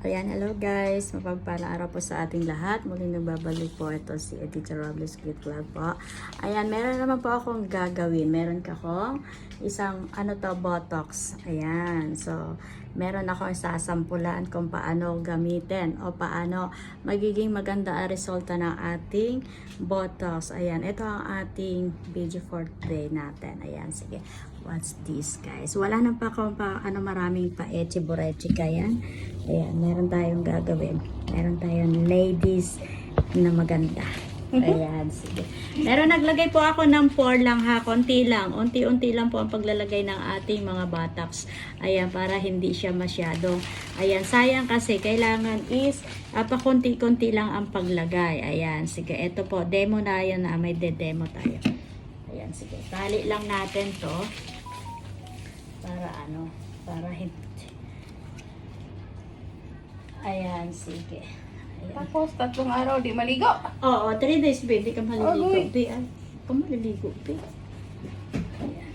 Ayan, hello guys. Mapagpalang araw po sa ating lahat. Muling nagbabalik po ito si Edith Robles Cute Vlog po. Ayan, meron naman po akong gagawin. Meron ka akong isang ano to, botox. Ayan, so meron ako sasampulan kung paano gamitin o paano magiging maganda ang resulta ng ating botox. Ayan, ito ang ating video for today natin. Ayan, sige. What's this guys? Wala nang pa akong pa, ano maraming pa eche boreche kaya. Ayan, meron tayong gagawin. Meron tayong ladies na maganda. Ayan, sige. Meron naglagay po ako ng 4 lang ha, konti lang. Unti-unti lang po ang paglalagay ng ating mga batox. Ayan, para hindi siya masyado. Ayan, sayang kasi kailangan is uh, pakunti-kunti lang ang paglagay. Ayan, sige. Ito po, demo na yan na. May de-demo tayo. Ayan, sige. Tali lang natin to. Para ano, para hindi. Ayan, sige. Tapos, tatlong araw, di maligo. Oo, 3 days, babe. Di ka maliligo. Agoy. Be, ay, ka maliligo, be. Ayan.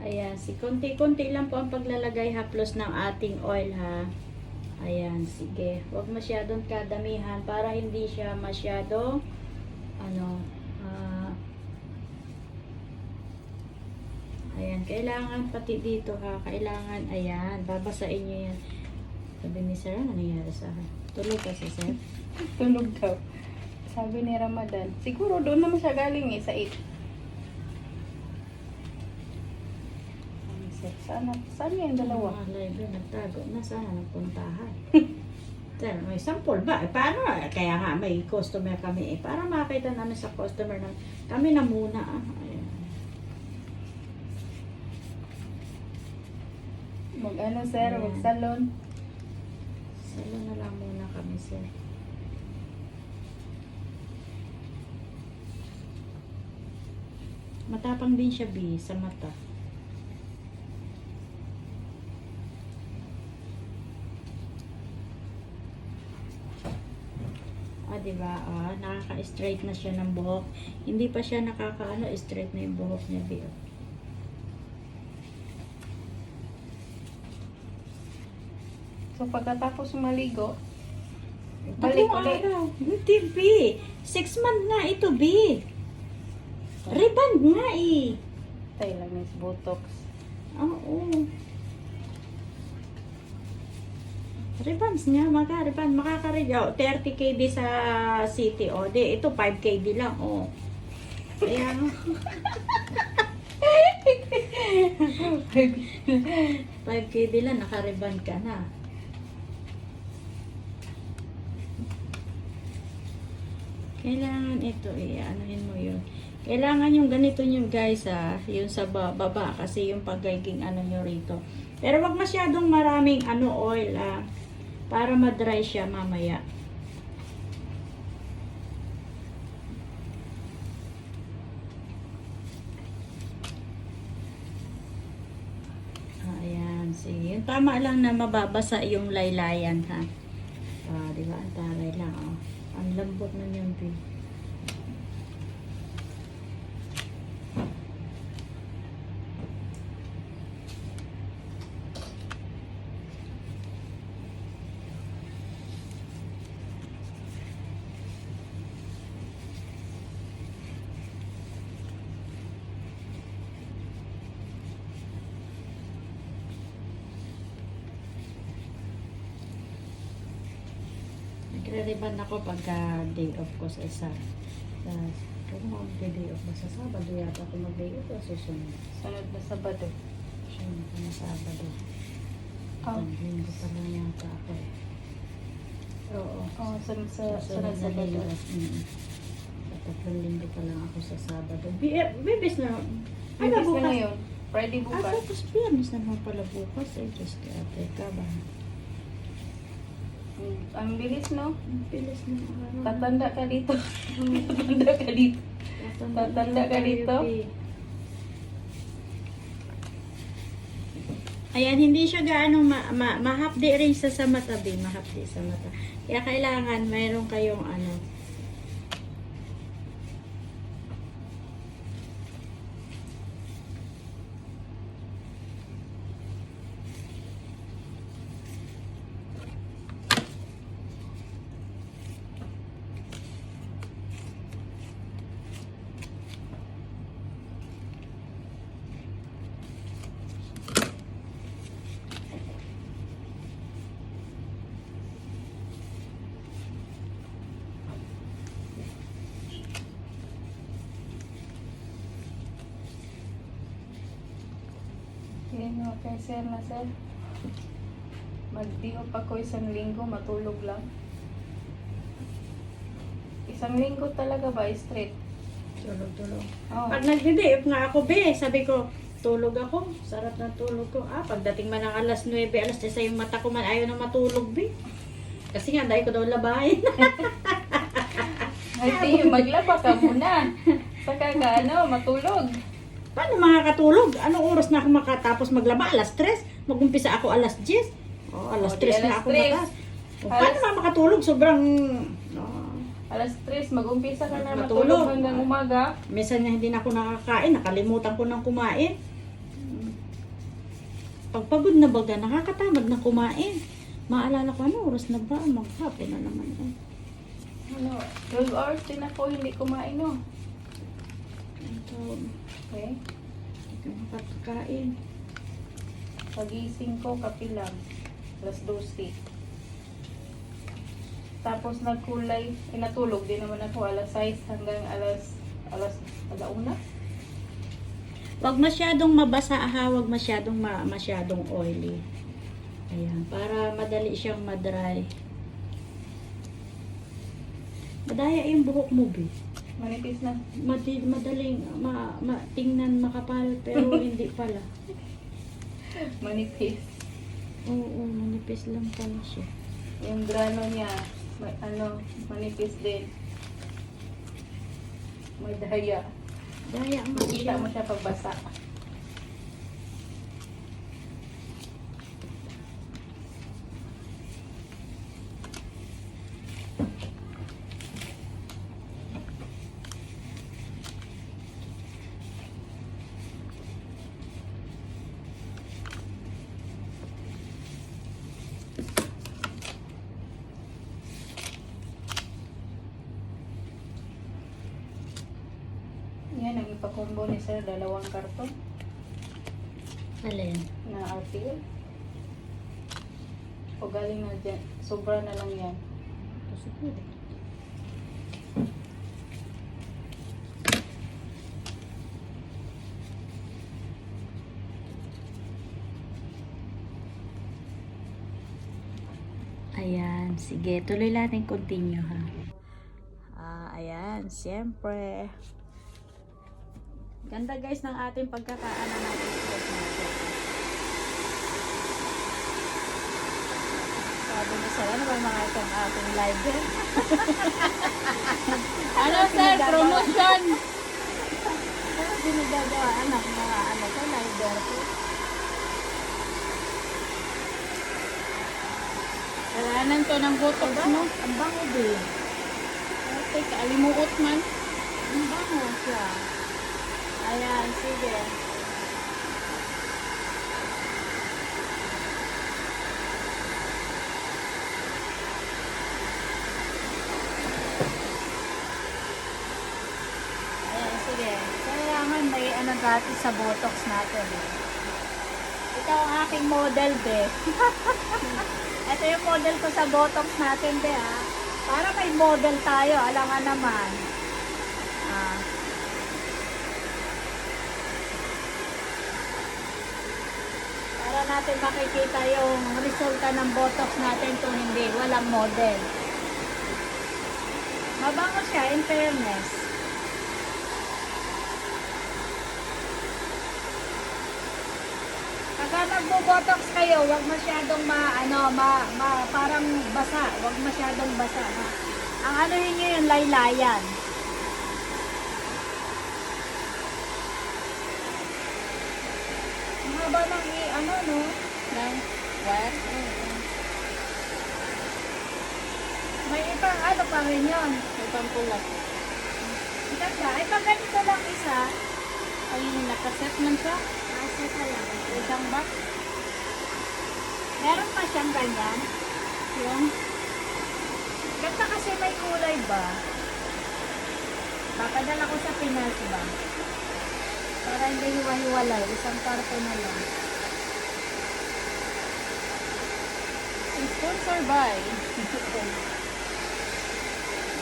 Ayan, si konti-konti lang po ang paglalagay haplos ng ating oil ha. Ayan, sige. Huwag masyadong kadamihan para hindi siya masyado ano ah, Ayan, kailangan pati dito ha. Kailangan, ayan, babasain nyo yan. Sabi ni Sir, ano nangyari sa akin? Tulog kasi, Sir. Tulog daw. Sabi ni Ramadan. Siguro doon naman siya galing eh, sa 8. Sana, saan yung dalawa? Mga live nagtago na sana nagpuntahan. Sir, may sample ba? Eh, paano? Eh, Kaya nga may customer kami eh. Para makita namin sa customer na kami na muna. ah. Ayan. Mag ano, sir? Ayan. Mag salon. Salo na lang muna kami, sir. Matapang din siya, B, sa mata. Di ba? Ah, nakaka-straight na siya ng buhok. Hindi pa siya nakaka-ano, straight na yung buhok niya, B. oh. So, pagkatapos maligo, Balik ulit. Hindi, B. Six month na ito, B. Reband nga eh. tayo lang is Botox. Oo. Rebands nga, magka-reband. Makaka-read. Oh, 30 KD sa city. O, di, ito 5 KD lang. O. Kaya, 5 KD lang, naka-reband ka na. Kailangan ito eh, anuhin mo yun. Kailangan yung ganito nyo guys ah, yung sa ba- baba kasi yung pagiging ano nyo rito. Pero wag masyadong maraming ano oil ah, para ma-dry siya mamaya. Ah, Ayan, sige. Tama lang na mababasa yung laylayan ha. Ah, di ba? Taray lang oh. Ang lambot na yung pin. Ako pagka day off ko sa isa. Sa, kung ako mag-day off ba sa Sabado yata ako mag-day off o susunod. Sunod na Sabado. Susunod ko na Sabado. Oh. Ang linggo pa lang yata ako eh. Oo. Oh, sunod sa sunod na Sabado. Mm. Sa tatlong linggo pa lang ako sa Sabado. Bi- eh, Bibis na. Bibis na ngayon. Friday Ah, bukas. tapos Biyernes naman pala bukas eh. Just kaya teka ba? Mm, Ang bilis, no? Ang bilis ng araw. Tatanda ka dito. Tatanda ka dito. Tatanda ka dito? Ayan, hindi siya gaano ma, ma, mahapdi rin sa sa mata, be. Mahapdi sa mata. Kaya kailangan mayroon kayong ano, Yan o, kay sir na sir. Magdiho pa ko isang linggo, matulog lang. Isang linggo talaga ba, straight? tulog-tulog. Oh. Pag nagdidiip nga ako, be, sabi ko, tulog ako. Sarap ng tulog ko. Ah, pagdating man ng alas 9, alas 10 yung mata ko man, ayaw na matulog, be. Kasi nga, dahil ko daw labahin. Ay, di, maglaba ka muna. Saka ka, ano, matulog. Paano makakatulog? Anong oras na ako makatapos maglaba? Alas 3? Mag-umpisa ako alas 10? Oh, alas O, di 3 na alas ako 3. matas. O, paano Alas- makatulog? Sobrang... Oh, Alas 3, mag-umpisa ka na Matulog. matulog hanggang umaga. minsan na hindi na ako nakakain. Nakalimutan ko nang kumain. Pagpagod na baga, nakakatamad na kumain. Maalala ko, ano oras na ba? Maghapon na naman. Eh. Ano, 12 hours din ako hindi kumain, no? Ito, Okay. hindi ko makakain. Pagising ko, kape lang. Alas 12. Tapos nagkulay, inatulog din naman ako alas 6 hanggang alas alas alauna. Huwag masyadong mabasa ha, huwag masyadong ma masyadong oily. Ayan, para madali siyang madry. Madaya yung buhok mo, be. Manipis na. Madi, madaling ma, ma, tingnan makapal pero hindi pala. Manipis. Oo, manipis lang pala siya. Yung grano niya, may, ano, manipis din. May daya. Daya nga Makita siya. mo siya pagbasa. Sir, dalawang karton Alin? na RTL. O galing na dyan, sobra na lang yan. Siguro. Ayan, sige, tuloy natin continue ha. Ah, ayan, siyempre. Ganda guys ng ating pagkakaano natin. Sabi niya sa'yo, ano ba mga itong ating live din? Ano sir, promotion! Ano ginagagawa anak mga ano ko, live ko? Kailangan to ng botox mo. Ang bango din. Ate, kaalimuot man. Ang bango siya. Ayan, sige. Ayan, sige. Kailangan may ano dati sa botox natin. eh. Ito ang aking model, be. Ito yung model ko sa botox natin, be, ha. Para may model tayo, alangan naman. Natin makikita yung resulta ng botox natin kung hindi, walang model. Mabango siya, in fairness. Pagka magbo-botox kayo, wag masyadong ma, ano, ma, ma, parang basa. Wag masyadong basa. Ha? Ang ano yun yung laylayan. Ang haba ng i- ano, no? Ng what? May ibang ano pa rin yun. May pampulat. Ang Ganda. Ay, pag ganito lang isa, Ay, nakaset man siya. nasa talaga. Isang box. Meron pa siyang ganyan. Yung Ganda kasi may kulay ba? Papadala ko sa Pinas ba? Para hindi hiwa-hiwalay. Isang karto na lang. Sponsor by.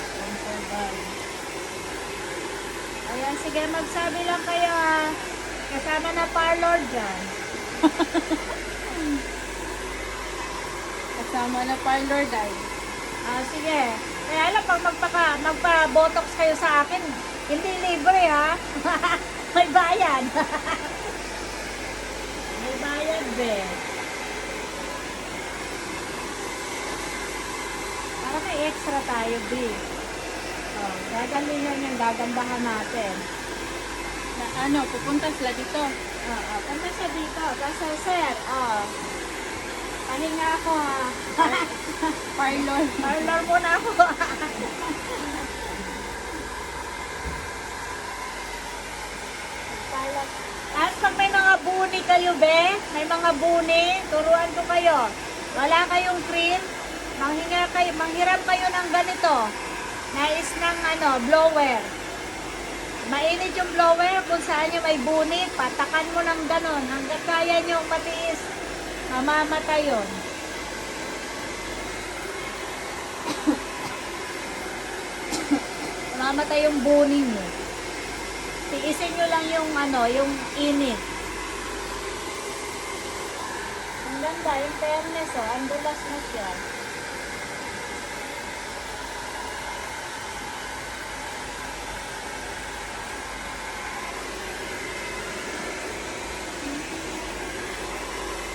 Sponsor by. Ayan, sige, magsabi lang kayo ha. Kasama na parlor dyan. Kasama na parlor dye. Ah, sige. Kaya alam, pag magpaka, magpa-botox kayo sa akin, hindi libre ha. May bayad. May bayad, be. May extra tayo, be. Oh, gagalingan yung gagandahan natin. Na ano, pupunta sila dito. Oo, oh, punta siya dito. Kasi, sir, oh. Pahinga ako ha. Parlor. Parlor muna ako. Tapos pag may mga buni kayo, be, may mga buni, turuan ko kayo. Wala kayong cream, manghinga kayo, manghiram kayo ng ganito. Nais ng ano, blower. Mainit yung blower kung saan yung may buni, patakan mo ng ganon. Hanggang kaya nyo matiis, mamamatay yun. Mamamatay yung buni mo. Tiisin nyo lang yung ano, yung init. Ang ganda, yung fairness oh, ang dulas na siya.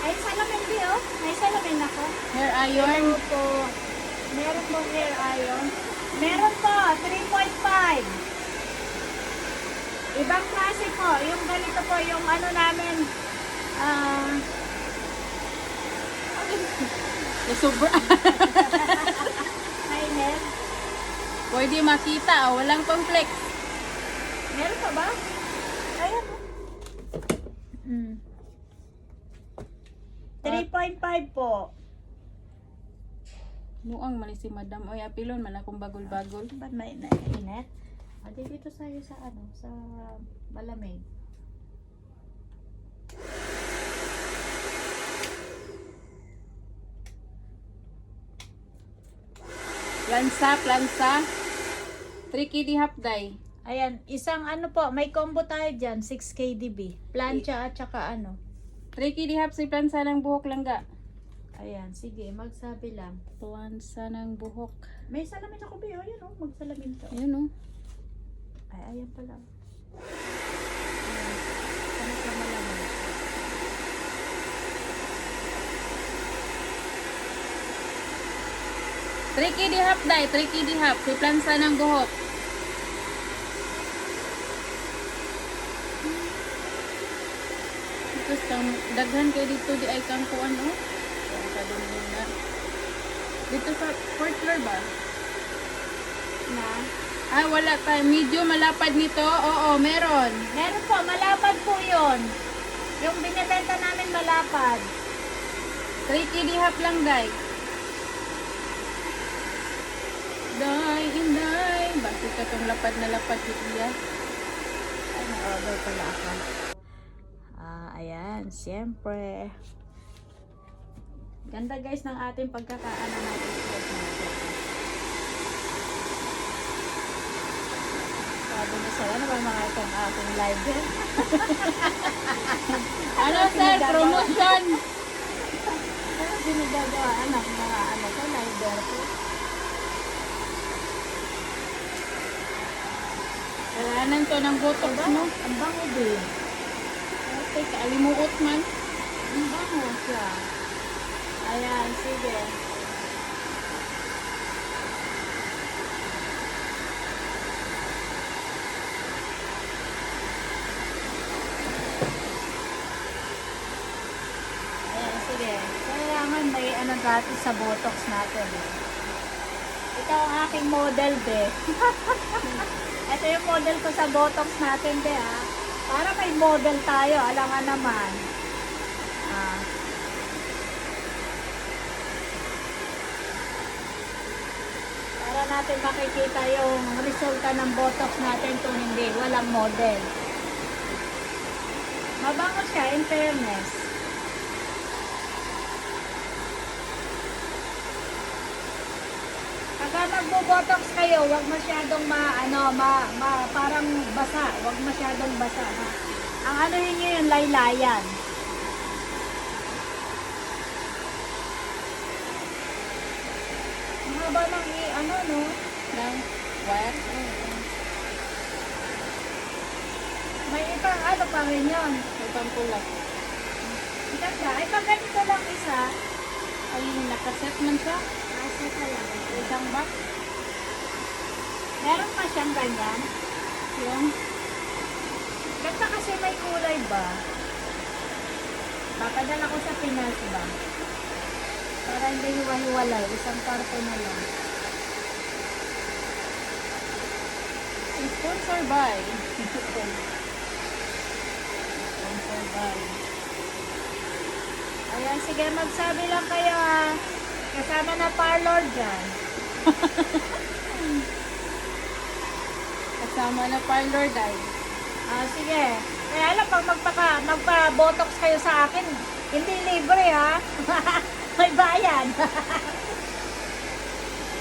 Ay, salamin di oh. May salamin ako. Hair iron. Meron po. Meron po hair iron. Meron po, 3.5. Ibang klase po. Yung ganito po, yung ano namin, ah, Eh, sobra. may hair. Pwede makita, oh. walang flex. Meron pa ba? Ayan. Mm. 3.5 po. Muang mali si madam. Oy, apilon man akong bagol-bagol. Ba't may naiinit? Ah, di dito sa'yo sa ano, sa malamig. Plansa, plansa. Tricky di hapday. Ayan, isang ano po, may combo tayo dyan, 6 KDB. Plancha at saka ano. Tricky di hap si plansa ng buhok langga. Ayan, sige, magsabi lang. Plansa ng buhok. May salamin ako, Bio. Ayan, oh, magsalamin to. Ayun oh. Ay, ayan pala. Ayan. Ano sa malaman? Tricky di hap day, tricky di hap. Si plansa ng buhok. Tapos daghan kay dito di ay kang kuan oh. Kaya ka dun din na. Dito sa fourth floor ba? Na? Ah, wala tayo. Medyo malapad nito. Oo, meron. Meron po, malapad po yon. Yung binibenta namin malapad. Tricky di hap lang, day. Day, inday. Bakit ka tong lapad na lapad dito ya? Ay, nag-order pala ako. Ah, ayan, siyempre. Ganda guys ng ating pagkakaano natin. Sabi niya sa'yo, ano ba mga itong ating live din? Ano, sir? Promotion. Ano ginagagawa anak mga ano ko, live ko? Kailangan to ng botox, no? Ang bango din. Okay, kaalimuot man. Ang bango siya. Ayan, sige. Ayan, sige. Kailangan may ano dati sa botox natin. Eh. Ito ang aking model, be. Ito yung model ko sa botox natin, be, ha. Para may model tayo, alam nga naman. Ah. Natin makikita yung resulta ng Botox natin kung hindi, walang model. Mabango siya, in fairness. Pagka magbo-botox kayo, wag masyadong ma, ano, ma, ma, parang basa. Wag masyadong basa. Ha? Ang ano niyo yung laylayan. Haba ng, i- ano, no? Ng wire. May ibang ano pa rin yun. May pampulak. Ang Ganda. Ay, pag ganito lang isa, Ay, nakaset man siya. nasa ka lang. Isang box. Meron pa siyang ganyan. Yung Ganda kasi may kulay ba? Papadala ko sa Pinas ba? Para hindi hiwa-hiwalay. Isang karto na lang. sponsor by. sponsor by. Ayan, sige, magsabi lang kayo ha. Kasama na parlor dyan. Kasama na parlor dye. Ah, sige. Kaya alam, pag magpaka, magpa-botox kayo sa akin, hindi libre ha. May bayad.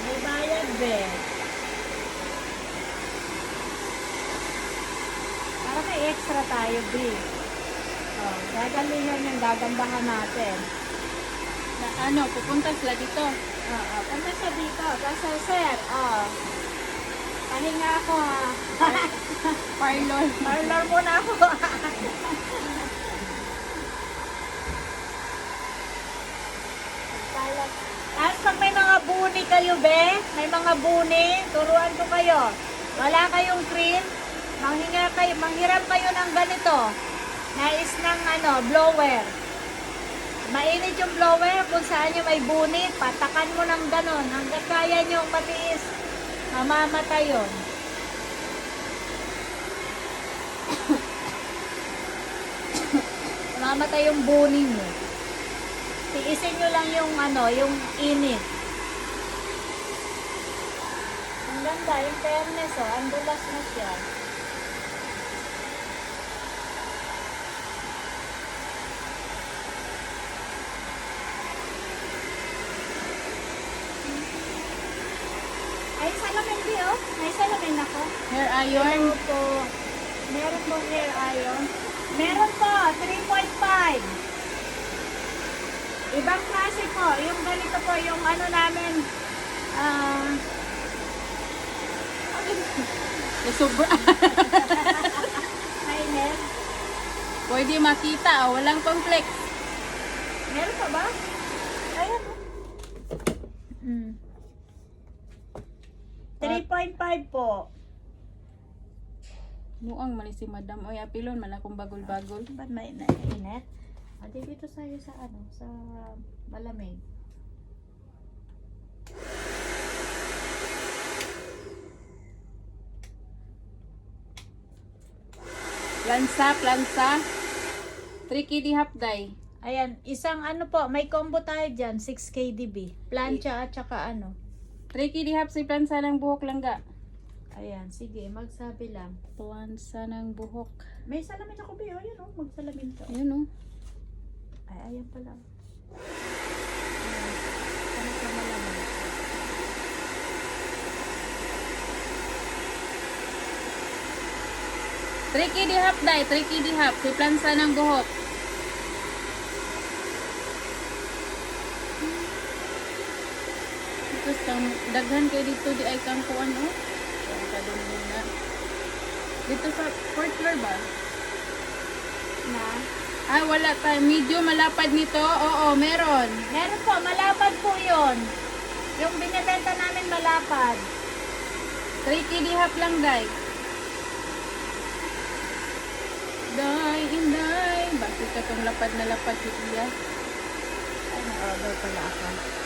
May bayad, be. Para may extra tayo, be. Oh, gagalihan yung gagandahan natin. Na ano, pupunta sila dito. Oo, oh, punta siya dito. Kasi, sir, oh, pahinga ako ha. Parlor. Parlor muna ako. Tapos pag may mga buni kayo, be, may mga buni, turuan ko kayo. Wala kayong cream, manghinga kayo, manghiram kayo ng ganito. Nais ng ano, blower. Mainit yung blower kung saan yung may buni, patakan mo ng ganon. Hanggang kaya nyo matiis, mamamatay yun. Mamatay yung buni mo. Tiisin nyo lang yung ano, yung init. Ang ganda, yung fairness oh, ang dulas na siya. Ay, salamin di oh. May salamin ako. Hair iron. Meron po. Meron po hair iron. Meron po, 3.5. Ibang klase po. Yung ganito po, yung ano namin, ah, Nasubra. mainit. Pwede makita. Oh. Walang flex. Meron pa ba? Ayan. Mm. 3.5 po. Muang mali si madam. Oy, apilon man akong bagol-bagol. Ba't may naiinit? O, di dito sa'yo sa ano, sa malamig. Plansa, plansa. Tricky di hapday. Ayan, isang ano po, may combo tayo dyan, 6 KDB. Plancha at saka ano. Tricky di hap si plansa ng buhok langga. Ayan, sige, magsabi lang. Plansa ng buhok. May salamin ako, Bio. Ayun, oh, magsalamin ka. Ayun oh. Ay, ayan pala. Ano? Tricky di hapday. Tricky di hap. Si plansa ng buhok. Tapos kang daghan kay dito di ay kang kuan oh. Ang kadungdung na. Dito sa fourth floor ba? Na? Ah, wala tayo. Medyo malapad nito. Oo, meron. Meron po, malapad po yon. Yung binibenta namin malapad. Tricky di hap lang, day. Day, inday. Bakit ka tong lapad na lapad si iya? Ano? Nag-order pala ako.